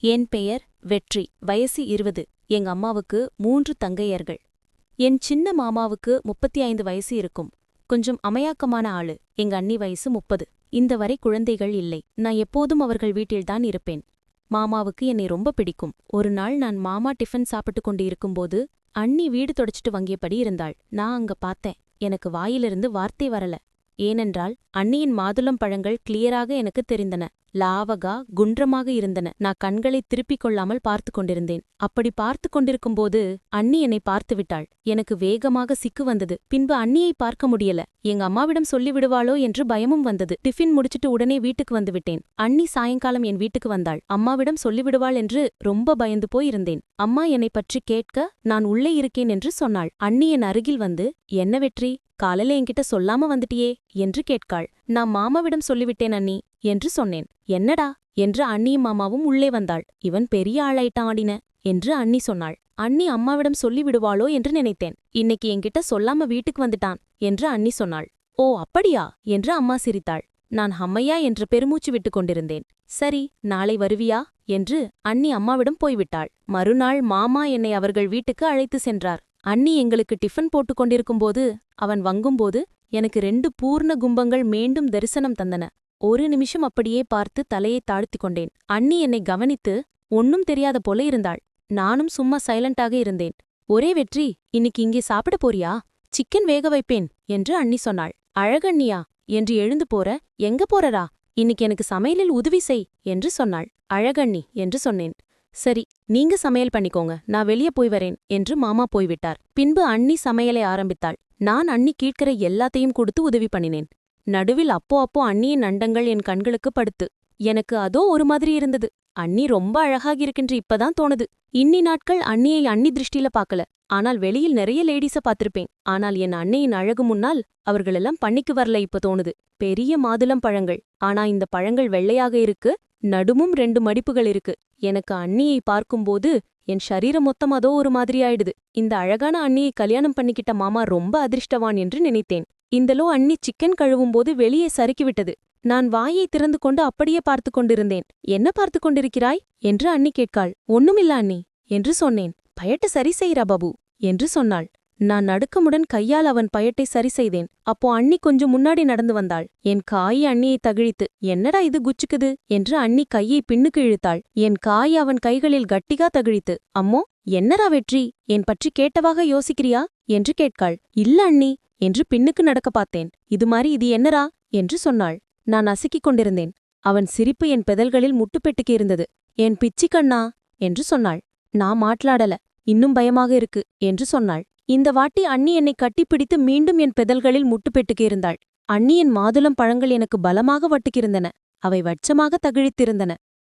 என் பெயர் வெற்றி. வயசு இருபது. எங்க அம்மாவுக்கு மூன்று தங்கையர்கள். என் சின்ன மாமாவுக்கு முப்பத்தி ஐந்து வயசு இருக்கும். கொஞ்சம் அமையாக்கமான ஆளு. எங்க அண்ணி வயசு முப்பது. இந்த வரை குழந்தைகள் இல்லை. நான் எப்போதும் அவர்கள் வீட்டில்தான் இருப்பேன். மாமாவுக்கு என்னை ரொம்ப பிடிக்கும். ஒரு நாள் நான் மாமா டிஃபன் சாப்பிட்டு கொண்டு இருக்கும்போது அண்ணி வீடு தொடச்சிட்டு வங்கியபடி இருந்தாள். நான் அங்க பார்த்தேன். எனக்கு வாயிலிருந்து வார்த்தை வரல. ஏனென்றால் அண்ணியின் மாதுளம் பழங்கள் கிளியராக எனக்கு தெரிந்தன. லாவகா குன்றமாக இருந்தன. நான் கண்களை திருப்பிக் கொள்ளாமல் பார்த்து கொண்டிருந்தேன். அப்படி பார்த்து கொண்டிருக்கும்போது அண்ணி என்னை பார்த்துவிட்டாள் எனக்கு வேகமாக சிக்கு வந்தது. பின்பு அண்ணியை பார்க்க முடியல. எங்க அம்மாவிடம் சொல்லிவிடுவாளோ என்று பயமும் வந்தது. டிஃபின் முடிச்சிட்டு உடனே வீட்டுக்கு வந்துவிட்டேன் அண்ணி சாயங்காலம் என் வீட்டுக்கு வந்தாள். அம்மாவிடம் சொல்லிவிடுவாள் என்று ரொம்ப பயந்து போயிருந்தேன் அம்மா என்னை பற்றி கேட்க நான் உள்ளே இருக்கேன் என்று சொன்னாள். அண்ணி என் அருகில் வந்து என்ன வெற்றி? காலையில என்கிட்ட சொல்லாம வந்துட்டியே என்று கேட்காள். நான் மாமாவிடம் சொல்லிவிட்டேன் அண்ணி என்று சொன்னேன். என்னடா? என்று அண்ணியும் மாமாவும் உள்ளே வந்தாள். இவன் பெரிய ஆளாயிட்டான் ஆடின என்று அண்ணி சொன்னாள். அண்ணி அம்மாவிடம் சொல்லி விடுவாளோ என்று நினைத்தேன். இன்னைக்கு என்கிட்ட சொல்லாம வீட்டுக்கு வந்துட்டான் என்று அண்ணி சொன்னாள். ஓ அப்படியா? என்று அம்மா சிரித்தாள். நான் ஹம்மையா என்று பெருமூச்சு விட்டுக் கொண்டிருந்தேன். சரி நாளை வருவியா? என்று அண்ணி அம்மாவிடம் போய்விட்டாள். மறுநாள் மாமா என்னை அவர்கள் வீட்டுக்கு அழைத்து சென்றார். அண்ணி எங்களுக்கு டிஃபன் போட்டுக் கொண்டிருக்கும்போது அவன் வங்கும்போது எனக்கு ரெண்டு பூர்ண கும்பங்கள் மீண்டும் தரிசனம் தந்தன. ஒரு நிமிஷம் அப்படியே பார்த்து தலையை தாழ்த்திக் கொண்டேன். அண்ணி என்னை கவனித்து ஒன்னும் தெரியாத போல இருந்தாள். நானும் சும்மா சைலண்டாக இருந்தேன். ஒரே வெற்றி இன்னைக்கு இங்கே சாப்பிட போறியா? சிக்கன் வேக வைப்பேன் என்று அண்ணி சொன்னாள். அழகண்ணியா என்று எழுந்து போற எங்க போறரா இன்னைக்கு எனக்கு சமையலில் உதவி செய் என்று சொன்னாள். அழகண்ணி என்று சொன்னேன். சரி நீங்க சமையல் பண்ணிக்கோங்க. நான் வெளியே போய் வரேன் என்று மாமா போய்விட்டார். பின்பு அண்ணி சமையலை ஆரம்பித்தாள். நான் அண்ணி கேட்கிற எல்லாத்தையும் கொடுத்து உதவி பண்ணினேன். நடுவில் அப்போ அப்போ அண்ணியின் அண்டங்கள் என் கண்களுக்கு படுத்து. எனக்கு அதோ ஒரு மாதிரி இருந்தது. அண்ணி ரொம்ப அழகாக இருக்கின்ற இப்பதான் தோணுது. இன்னி நாட்கள் அண்ணியை அண்ணி திருஷ்டில பாக்கல ஆனால் வெளியில் நிறைய லேடிஸ பாத்திருப்பேன் ஆனால் என் அன்னையின் அழகு முன்னால் அவர்களெல்லாம் பண்ணிக்கு வரல இப்ப தோணுது. பெரிய மாதுளம் பழங்கள். ஆனா இந்த பழங்கள் வெள்ளையாக இருக்கு. நடுமும் ரெண்டு மடிப்புகள் இருக்கு. எனக்கு அண்ணியை பார்க்கும்போது என் சரீரம் மொத்தம் அதோ ஒரு மாதிரி ஆயிடுது. இந்த அழகான அண்ணியை கல்யாணம் பண்ணிக்கிட்ட மாமா ரொம்ப அதிர்ஷ்டவான் என்று நினைத்தேன். இந்தலோ அண்ணி சிக்கன் கழுவும்போது வெளியே சறுக்கிவிட்டது. நான் வாயை திறந்து கொண்டு அப்படியே பார்த்து கொண்டிருந்தேன். என்ன பார்த்து கொண்டிருக்கிறாய்? என்று அண்ணி கேட்காள். ஒண்ணுமில்ல அண்ணி என்று சொன்னேன். பயட்டை சரி செய்றா பாபு என்று சொன்னாள். நான் நடுக்கமுடன் கையால் அவன் பயட்டை சரி செய்தேன். அப்போ அண்ணி கொஞ்சம் முன்னாடி நடந்து வந்தாள். என் காய் அண்ணியை தகிழித்து என்னடா இது குச்சுக்குது? என்று அண்ணி கையை பின்னுக்கு இழுத்தாள். என் காய் அவன் கைகளில் கட்டிகா தகிழித்து அம்மோ என்னடா வெற்றி? என் பற்றி கேட்டவாக யோசிக்கிறியா? என்று கேட்காள். இல்ல அண்ணி என்று பின்னுக்கு நடக்க பார்த்தேன். இது மாதிரி இது என்னரா என்று சொன்னாள். நான் அசுக்கிக் கொண்டிருந்தேன். அவன் சிரிப்பு என் பெதல்களில் முட்டுப்பெட்டுக்கு இருந்தது. என் பிச்சிக்கண்ணா என்று சொன்னாள். நான் மாட்லாடல இன்னும் பயமாக இருக்கு என்று சொன்னாள். இந்த வாட்டி அண்ணி என்னை கட்டிப்பிடித்து மீண்டும் என் பெதல்களில் முட்டுப்பெட்டுக்கு இருந்தாள். அண்ணியின் மாதுளம் பழங்கள் எனக்கு பலமாக வட்டுக்கிருந்தன. அவை வட்சமாக தகிழித்திருந்தன.